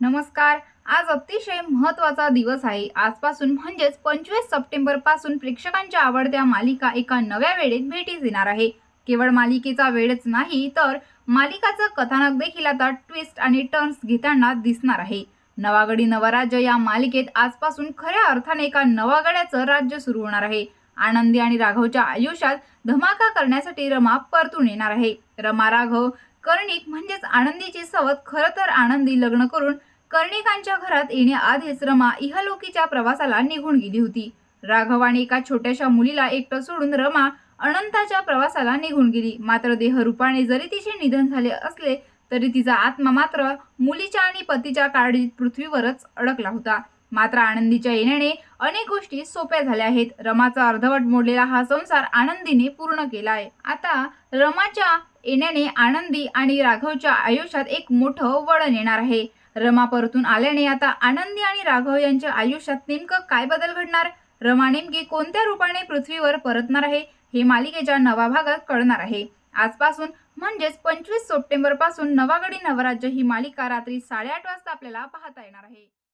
नमस्कार. आज अतिशय महत्त्वाचा दिवस आहे. आजपासून म्हणजेच पंचवीस सप्टेंबरपासून प्रेक्षकांच्या आवडत्या मालिका एका नव्या वेळेत भेटीस येणार आहे. केवळ मालिकेचा वेळच नाही तर मालिकाचं कथानक देखील आता ट्विस्ट आणि टर्न्स घेताना दिसणार आहे. नवागडी नवराज्य या मालिकेत आजपासून खऱ्या अर्थाने एका नवागड्याचं राज्य सुरू होणार आहे. आनंदी आणि राघवच्या आयुष्यात धमाका करण्यासाठी रमा परतून येणार आहे. रमा राघव कर्णिक म्हणजेच आनंदीची सवत खरं तर आनंदी लग्न करून कर्णिकांच्या घरात येण्याआधीच रमा इहलोकीच्या प्रवासाला निघून गेली होती. राघव आणि एका छोट्याशा मुलीला एकटं सोडून रमा अनंताच्या प्रवासाला निघून गेली. मात्र देहरूपाने जरी तिचे निधन झाले असले तरी तिचा आत्मा मात्र मुलीच्या आणि पतीच्या काळजीत पृथ्वीवरच अडकला होता. मात्र आनंदीच्या येण्याने अनेक गोष्टी सोप्या झाल्या आहेत. रमाचा अर्धवट मोडलेला हा संसार आनंदीने पूर्ण केला आहे आता रमाच्या येण्याने आनंदी आणि राघवच्या आयुष्यात एक मोठं वळण येणार आहे. रमा परतून आल्याने आता आनंदी आणि राघव यांच्या आयुष्यात नेमकं काय बदल घडणार? रमा नेमकी कोणत्या रूपाने पृथ्वीवर परतणार आहे? हे मालिकेच्या नवा भागात कळणार आहे. आजपासून म्हणजेच पंचवीस सप्टेंबरपासून नवागडी नवराज्य ही मालिका रात्री साडेआठ वाजता आपल्याला पाहता येणार आहे.